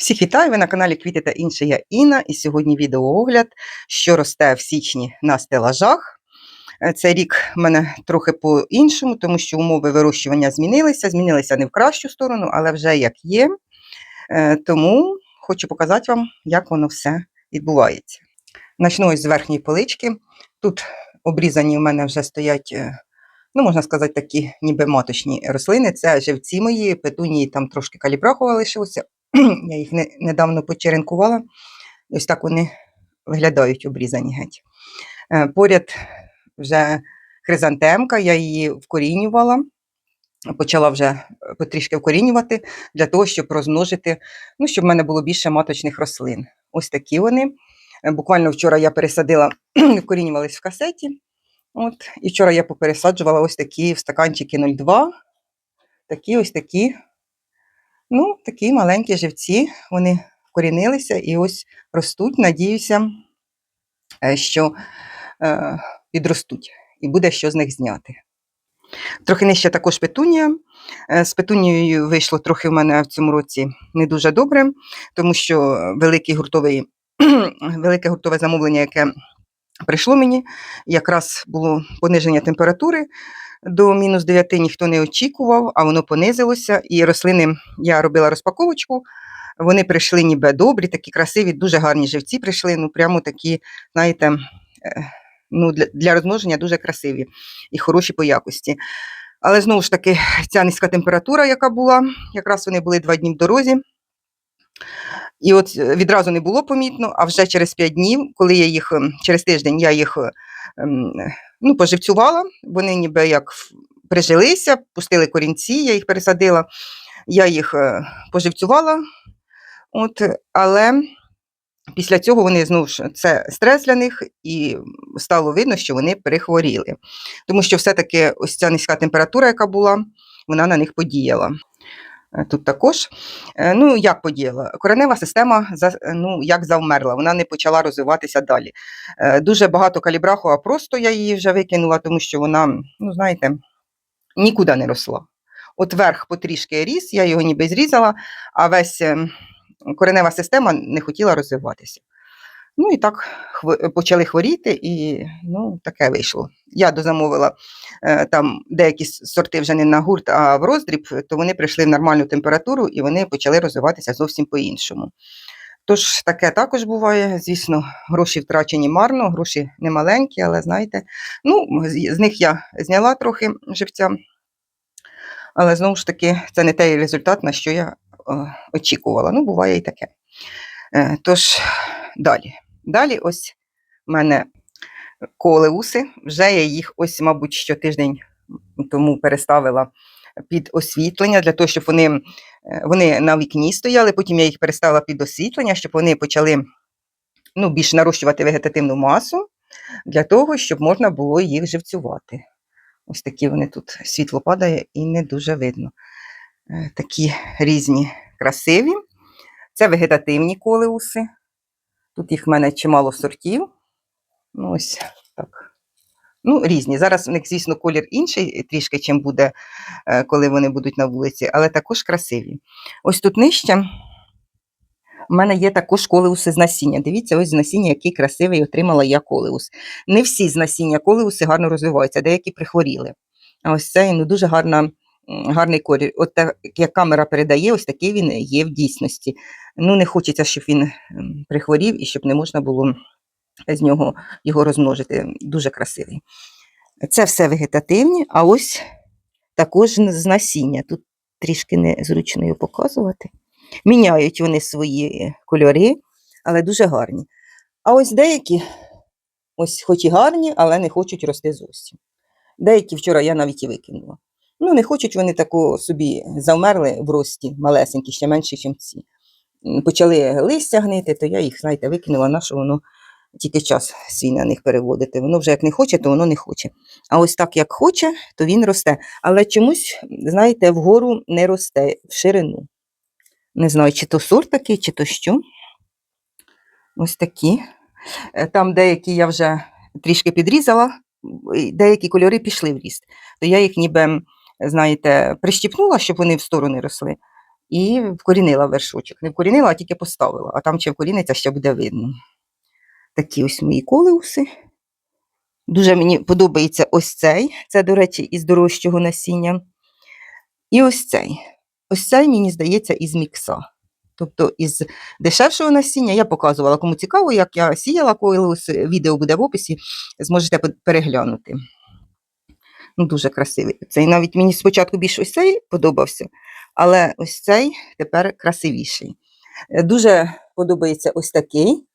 Всіх вітаю! Ви на каналі Квіти та інше. Я Інна, і сьогодні відеоогляд, що росте в січні на стелажах. Е, Цей рік в мене трохи по-іншому, тому що умови вирощування змінилися. Змінилися не в кращу сторону, але вже як є. Е, Тому хочу показати вам, як воно все відбувається. Начну ось з верхньої полички. Тут обрізані в мене вже стоять, е, ну, можна сказати, такі ніби маточні рослини. Це живці мої, петунії там трошки калібрахова лишилося. Я їх не, недавно почеренкувала. Ось так вони виглядають обрізані геть. Е, Поряд вже хризантемка, я її вкорінювала. Почала вже е, потрішки вкорінювати для того, щоб розмножити, ну, щоб в мене було більше маточних рослин. Ось такі вони. Е, Буквально вчора я пересадила, вкорінювались в касеті. От, і вчора я попересаджувала ось такі в стаканчики 0,2. Такі ось такі Ну, такі маленькі живці, вони вкорінилися і ось ростуть. Надіюся, е, що е, підростуть і буде що з них зняти. Трохи нижче також петунія. Е, З петунією вийшло трохи в мене в цьому році не дуже добре, тому що великий гуртовий, велике гуртове замовлення, яке прийшло мені, якраз було пониження температури до мінус 9 ніхто не очікував, а воно понизилося. І рослини я робила розпаковочку. Вони прийшли ніби добрі, такі красиві, дуже гарні живці прийшли. Ну, прямо такі, знаєте, е, ну, для, для розмноження дуже красиві і хороші по якості. Але знову ж таки, ця низька температура, яка була, якраз вони були два дні в дорозі. І от е, відразу не було помітно, а вже через 5 днів, коли я їх ем, через тиждень я їх ем, ну, поживцювала, вони ніби як прижилися, пустили корінці, я їх пересадила, я їх е, поживцювала. От, але після цього вони знову ж це стрес для них, і стало видно, що вони перехворіли. Тому що все-таки ось ця низька температура, яка була, вона на них подіяла. Е, Тут також. Е, Ну, як подіяла? Коренева система ну, як завмерла, вона не почала розвиватися далі. Е, Дуже багато калібраху, а просто я її вже викинула, тому що вона, ну, знаєте, нікуди не росла. От верх потрішки ріс, я його ніби зрізала, а весь ем, коренева система не хотіла розвиватися. Ну і так почали хворіти, і ну, таке вийшло. Я дозамовила е, там деякі сорти вже не на гурт, а в роздріб, то вони прийшли в нормальну температуру і вони почали розвиватися зовсім по-іншому. Тож таке також буває. Звісно, гроші втрачені марно, гроші немаленькі, але знаєте, ну, з, них я зняла трохи живця. Але знову ж таки, це не той результат, на що я е, очікувала. Ну, буває і таке. Е, тож, далі. Далі, ось в мене колеуси. Вже я їх ось, мабуть, щотиждень тому переставила під освітлення, для того, щоб вони, е, вони на вікні стояли. Потім я їх переставила під освітлення, щоб вони почали ну, більш нарощувати вегетативну масу, для того, щоб можна було їх живцювати. Ось такі вони тут світло падає і не дуже видно. Е, Такі різні красиві. Це вегетативні колеуси. Тут їх в мене чимало сортів. Ну, ось так. Ну, різні. Зараз у них, звісно, колір інший трішки, чим буде, е, коли вони будуть на вулиці, але також красиві. Ось тут нижче. У мене є також колеуси з насіння. Дивіться, ось з насіння, який красивий отримала я колеус. Не всі з насіння колеуси гарно розвиваються, деякі прихворіли. А ось цей ну, дуже гарна, гарний колір. От так, як камера передає, ось такий він є в дійсності. Ну, не хочеться, щоб він прихворів і щоб не можна було з нього його розмножити. Дуже красивий. Це все вегетативні, а ось також з насіння. Тут трішки незручно його показувати. Міняють вони свої кольори, але дуже гарні. А ось деякі, ось хоч і гарні, але не хочуть рости зовсім. Деякі вчора я навіть і викинула. Ну, не хочуть вони тако собі завмерли в рості, малесенькі, ще менші, ніж ці. Почали листя гнити, то я їх, знаєте, викинула, на що воно тільки час свій на них переводити. Воно вже як не хоче, то воно не хоче. А ось так, як хоче, то він росте. Але чомусь, знаєте, вгору не росте в ширину. Не знаю, чи то сорт такий, чи то що. Ось такі. Е, Там деякі я вже трішки підрізала, деякі кольори пішли в ріст. То я їх ніби, знаєте, прищіпнула, щоб вони в сторони росли. і вкорінила вершочок. Не вкорінила, а тільки поставила. А там чи вкоріниться, ще буде видно. Такі ось мої колеуси. Дуже мені подобається ось цей. Це, до речі, із дорожчого насіння. І ось цей. Ось цей, мені здається, із мікса. Тобто із дешевшого насіння я показувала, кому цікаво, як я сіяла колеус, відео буде в описі, зможете переглянути. Ну, дуже красивий. Цей навіть мені спочатку більш ось цей подобався, але ось цей тепер красивіший. Е, Дуже подобається ось такий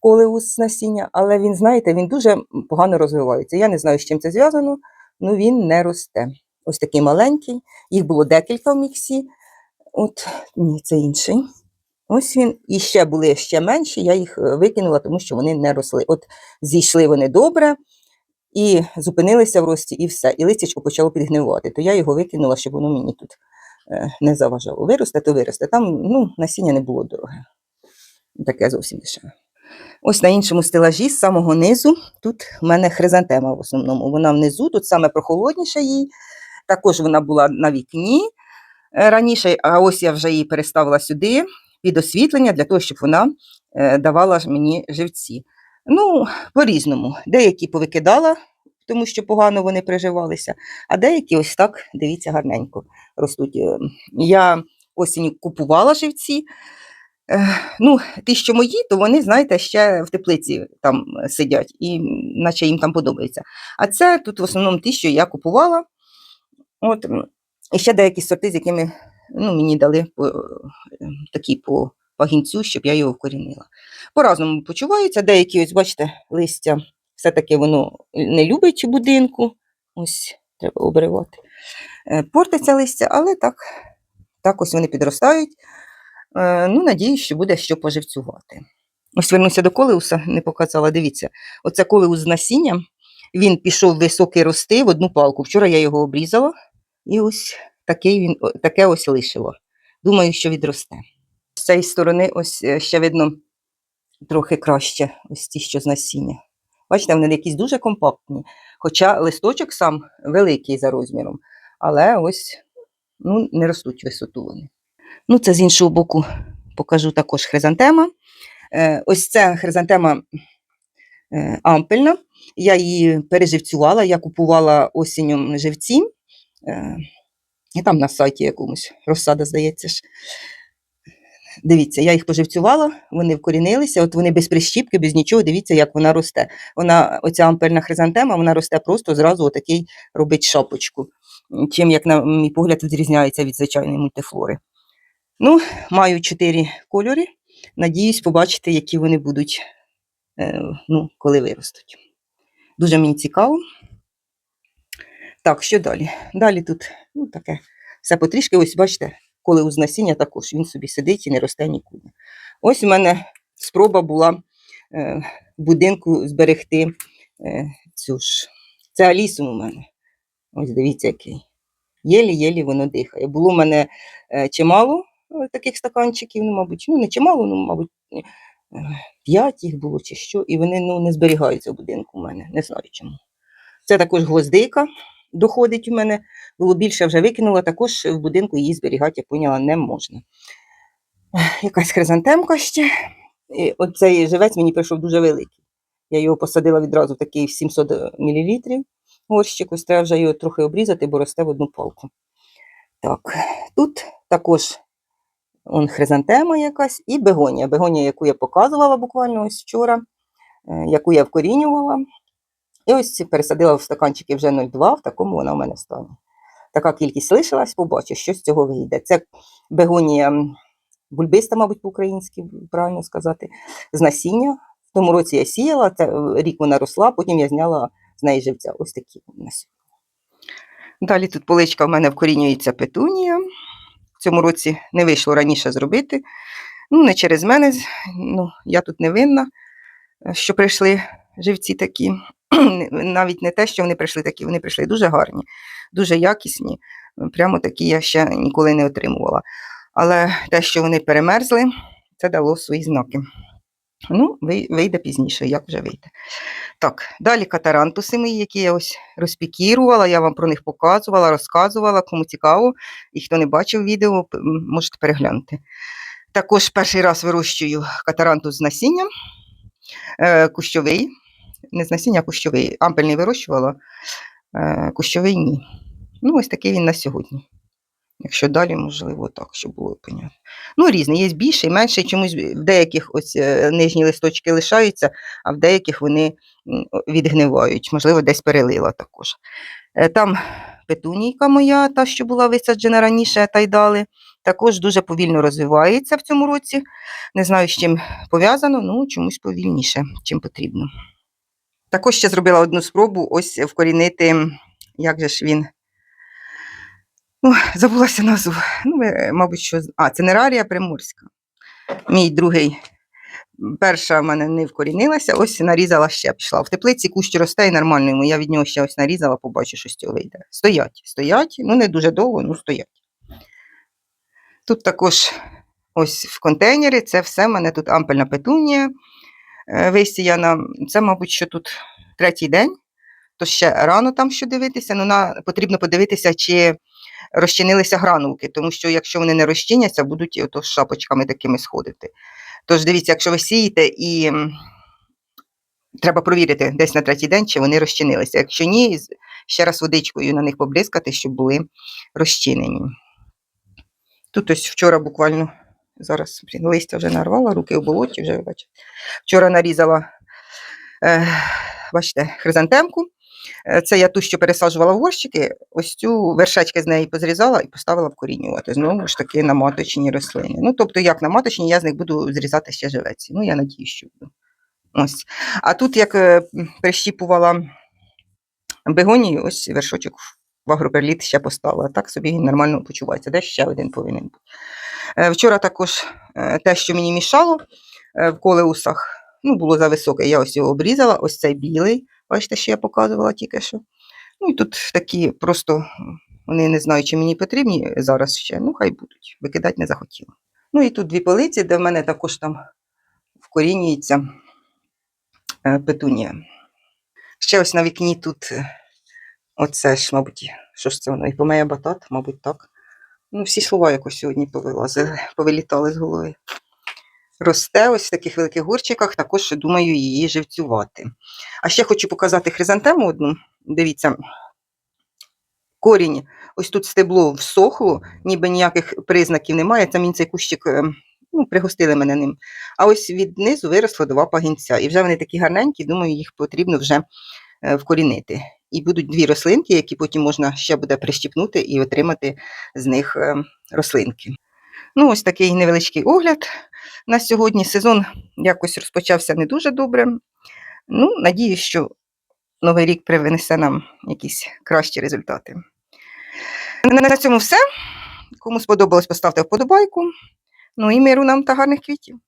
колеус насіння, але він, знаєте, він дуже погано розвивається. Я не знаю, з чим це зв'язано, але він не росте. Ось такий маленький. Їх було декілька в міксі. От, ні, це інший. Ось він. І ще були ще менші, я їх е, викинула, тому що вони не росли. От зійшли вони добре і зупинилися в рості, і все. І листячко почало підгнивати. То я його викинула, щоб воно мені тут е, не заважало. Виросте, то виросте. Там ну, насіння не було дороге. Таке зовсім дешеве. Ось на іншому стелажі, з самого низу, тут в мене хризантема в основному. Вона внизу, тут саме прохолодніше їй. Також вона була на вікні е, раніше, а ось я вже її переставила сюди під освітлення для того, щоб вона е, давала мені живці. Ну, по-різному. Деякі повикидала, тому що погано вони приживалися, а деякі ось так, дивіться, гарненько ростуть. Е, Я осінню купувала живці. Е, Ну, ті, що мої, то вони, знаєте, ще в теплиці там сидять, і наче їм там подобається. А це тут в основному ті, що я купувала. От, і ще деякі сорти, з якими ну, мені дали по, е, такі по пагінцю, щоб я його вкорінила. По-разному почуваються. Деякі, ось бачите, листя все-таки воно не любить будинку. Ось треба обривати. Е, Портиться листя, але так, так ось вони підростають. Е, Ну, надіюсь, що буде що поживцювати. Ось вернуся до колеуса, не показала. Дивіться, оце колеус з насінням. Він пішов високий рости в одну палку. Вчора я його обрізала, і ось такий він, таке ось лишило. Думаю, що відросте. З цієї сторони ось е, ще видно трохи краще, ось ті, що з насіння. Бачите, вони якісь дуже компактні. Хоча листочок сам великий за розміром, але ось ну, не ростуть висоту вони. Ну, це з іншого боку покажу також хризантема. Е, ось ця хризантема е, ампельна. Я її переживцювала, я купувала осінню живці. Е, і там на сайті якомусь розсада, здається ж. Дивіться, я їх поживцювала, вони вкорінилися, от вони без прищіпки, без нічого, дивіться, як вона росте. Вона, оця ампельна хризантема, вона росте просто зразу отакий робить шапочку. Чим, як на мій погляд, відрізняється від звичайної мультифлори. Ну, маю чотири кольори. Надіюсь побачити, які вони будуть, е, ну, коли виростуть. Дуже мені цікаво. Так, що далі? Далі тут ну, таке все потрішки. Ось бачите, коли у насіння також він собі сидить і не росте нікуди. Ось у мене спроба була е, в будинку зберегти е, цю ж. Це алісум у мене. Ось дивіться, який. Єлі-єлі воно дихає. Було в мене е, чимало таких стаканчиків, ну, мабуть, ну не чимало, ну, мабуть, п'ять їх було чи що, і вони ну, не зберігаються в будинку у мене. Не знаю чому. Це також гвоздика доходить у мене. Було більше вже викинула, також в будинку її зберігати, я поняла, не можна. Якась хризантемка ще. І оцей живець мені прийшов дуже великий. Я його посадила відразу в такий 700 мл горщик. Ось треба вже його трохи обрізати, бо росте в одну палку. Так, тут також он хризантема якась і бегонія. Бегонія, яку я показувала буквально ось вчора, е, яку я вкорінювала. І ось пересадила в стаканчики вже 0,2, в такому вона в мене стані. Така кількість лишилась, побачу, що з цього вийде. Це бегонія бульбиста, мабуть, по-українськи правильно сказати, з насіння. В тому році я сіяла, це е, рік вона росла, потім я зняла з неї живця. Ось такі на сьогодні. Далі тут поличка в мене вкорінюється петунія. В цьому році не вийшло раніше зробити. Ну, не через мене, ну, я тут не винна, е, що прийшли живці такі. Навіть не те, що вони прийшли такі, вони прийшли дуже гарні, дуже якісні. Прямо такі я ще ніколи не отримувала. Але те, що вони перемерзли, це дало свої знаки. Ну, вийде пізніше, як вже вийде. Так, далі катарантуси мої, які я ось розпікірувала, я вам про них показувала, розказувала, кому цікаво. І хто не бачив відео, можете переглянути. Також перший раз вирощую катарантус з насінням, е, кущовий, не з насіння, а кущовий. Ампельний вирощувала, е, кущовий ні. Ну, ось такий він на сьогодні. Якщо далі, можливо, так, щоб було понятно. Ну, різний, є більший, менший, чомусь в деяких ось е, нижні листочки лишаються, а в деяких вони відгнивають. Можливо, десь перелила також. Е, Там петунійка моя, та, що була висаджена раніше, тайдали, також дуже повільно розвивається в цьому році. Не знаю, з чим пов'язано, ну чомусь повільніше, чим потрібно. Також ще зробила одну спробу ось вкорінити, як же ж він. Ну, забулася назву. Ну, мабуть, що. А, це нерарія приморська. Мій другий. Перша в мене не вкорінилася, ось нарізала ще пішла. В теплиці кущ росте і нормально йому. Я від нього ще ось нарізала, побачу, що з цього вийде. Стоять, стоять, ну не дуже довго, ну стоять. Тут також ось в контейнері, це все в мене тут ампельна петунія е, висіяна. Це, мабуть, що тут третій день, то ще рано там що дивитися. Ну, на, потрібно подивитися, чи розчинилися гранулки, тому що якщо вони не розчиняться, будуть ото шапочками такими сходити. Тож дивіться, якщо ви сієте і треба провірити десь на третій день, чи вони розчинилися. Якщо ні, ще раз водичкою на них побризкати, щоб були розчинені. Тут ось вчора буквально зараз блін, листя вже нарвала, руки в болоті вже бачите. Вчора нарізала, е, бачите, хризантемку. Е, Це я ту, що пересаджувала в горщики, ось цю вершечки з неї позрізала і поставила вкорінювати. Знову ж таки на маточні рослини. Ну, тобто, як на маточні, я з них буду зрізати ще живеці. Ну, я надію, що буду. Ось. А тут, як е, прищіпувала бегонію, ось вершочок в агроперліт ще поставила. Так собі нормально почувається. Де ще один повинен бути. Е, Вчора також е, те, що мені мішало е, в колеусах, ну, було зависоке, я ось його обрізала, ось цей білий, бачите, що я показувала тільки що. Ну і тут такі просто, вони не знаю, чи мені потрібні зараз ще, ну хай будуть, викидати не захотіла. Ну і тут дві полиці, де в мене також там вкорінюється петунія. Ще ось на вікні тут, оце ж, мабуть, що ж це воно, іпомея батат, мабуть, так. Ну, всі слова якось сьогодні повилазили, повилітали з голови. Росте ось в таких великих горчиках, також думаю її живцювати. А ще хочу показати хризантему одну. Дивіться, корінь, ось тут стебло всохло, ніби ніяких признаків немає. Це мені цей кущик, е, ну, пригостили мене ним. А ось від низу виросло два пагінця. І вже вони такі гарненькі, думаю, їх потрібно вже е, вкорінити. І будуть дві рослинки, які потім можна ще буде прищіпнути і отримати з них е, рослинки. Ну, ось такий невеличкий огляд на сьогодні. Сезон якось розпочався не дуже добре. Ну, надіюсь, що новий рік принесе нам якісь кращі результати. На цьому все. Кому сподобалось, поставте вподобайку. Ну і миру нам та гарних квітів.